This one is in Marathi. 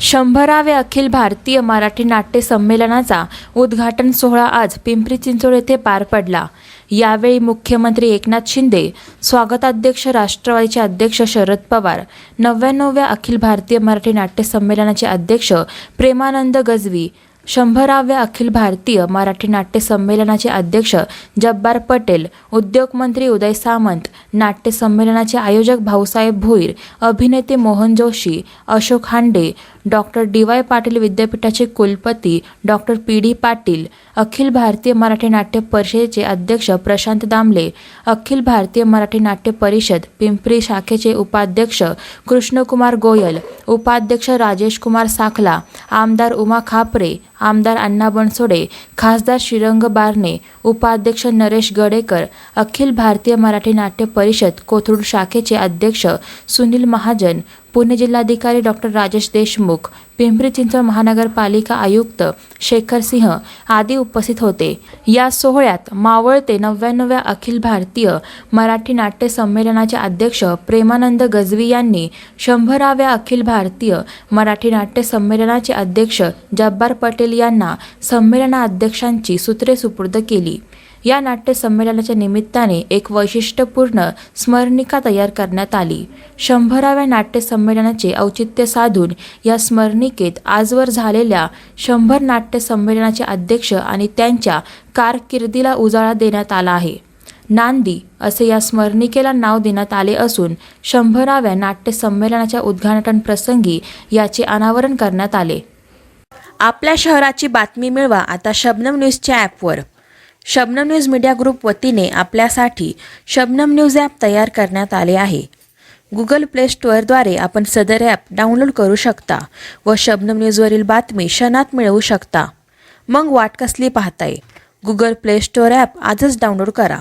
शंभराव्या अखिल भारतीय मराठी नाट्य संमेलनाचा उद्घाटन सोहळा आज पिंपरी चिंचवड येथे पार पडला. यावेळी मुख्यमंत्री एकनाथ शिंदे स्वागताध्यक्ष राष्ट्रवादीचे अध्यक्ष शरद पवार नव्याण्णव्या अखिल भारतीय मराठी नाट्य संमेलनाचे अध्यक्ष प्रेमानंद गजवी शंभराव्या अखिल भारतीय मराठी नाट्य संमेलनाचे अध्यक्ष जब्बार पटेल उद्योगमंत्री उदय सामंत नाट्य संमेलनाचे आयोजक भाऊसाहेब भोईर अभिनेते Mohan Joshi Ashok Hande doctor D Y Patil विद्यापीठाचे कुलपती doctor P D Patil Akhil Bharatiya Marathi Natya परिषदेचे अध्यक्ष प्रशांत दामले अखिल भारतीय मराठी नाट्य परिषद पिंपरी शाखेचे उपाध्यक्ष कृष्णकुमार गोयल उपाध्यक्ष राजेश कुमार साखला आमदार उमा खापरे आमदार अण्णा बनसोडे खासदार श्रीरंग बारणे उपाध्यक्ष नरेश गडेकर अखिल भारतीय मराठी नाट्य परिषद कोथरूड शाखेचे अध्यक्ष सुनील महाजन पुणे जिल्हाधिकारी डॉक्टर राजेश देशमुख पिंपरी चिंचवड महानगरपालिका आयुक्त शेखर सिंह आदी उपस्थित होते. या सोहळ्यात मावळते नव्याण्णव्या अखिल भारतीय मराठी नाट्य संमेलनाचे अध्यक्ष प्रेमानंद गजवी यांनी शंभराव्या अखिल भारतीय मराठी नाट्य संमेलनाचे अध्यक्ष जब्बार पटेल यांना संमेलनाध्यक्षांची सूत्रे सुपूर्द केली. या नाट्य संमेलनाच्या निमित्ताने एक वैशिष्ट्यपूर्ण स्मरणिका तयार करण्यात आली. शंभराव्या नाट्य संमेलनाचे औचित्य साधून या स्मरणिकेत आजवर झालेल्या शंभर नाट्य संमेलनाचे अध्यक्ष आणि त्यांच्या कारकिर्दीला उजाळा देण्यात आला आहे. नांदी असे या स्मरणिकेला नाव देण्यात आले असून शंभराव्या नाट्य संमेलनाच्या उद्घाटन प्रसंगी याचे अनावरण करण्यात आले. आपल्या शहराची बातमी मिळवा आता शबनम न्यूजच्या ॲपवर. शबनम न्यूज मीडिया ग्रुप वतीने आपल्यासाठी शबनम न्यूज ॲप तयार करण्यात आले आहे. गुगल प्ले स्टोअरद्वारे आपण सदर ॲप डाउनलोड करू शकता व शबनम न्यूजवरील बातमी क्षणात मिळवू शकता. मग वाट कसली पाहताय? गुगल प्ले स्टोअर ॲप आजच डाउनलोड करा.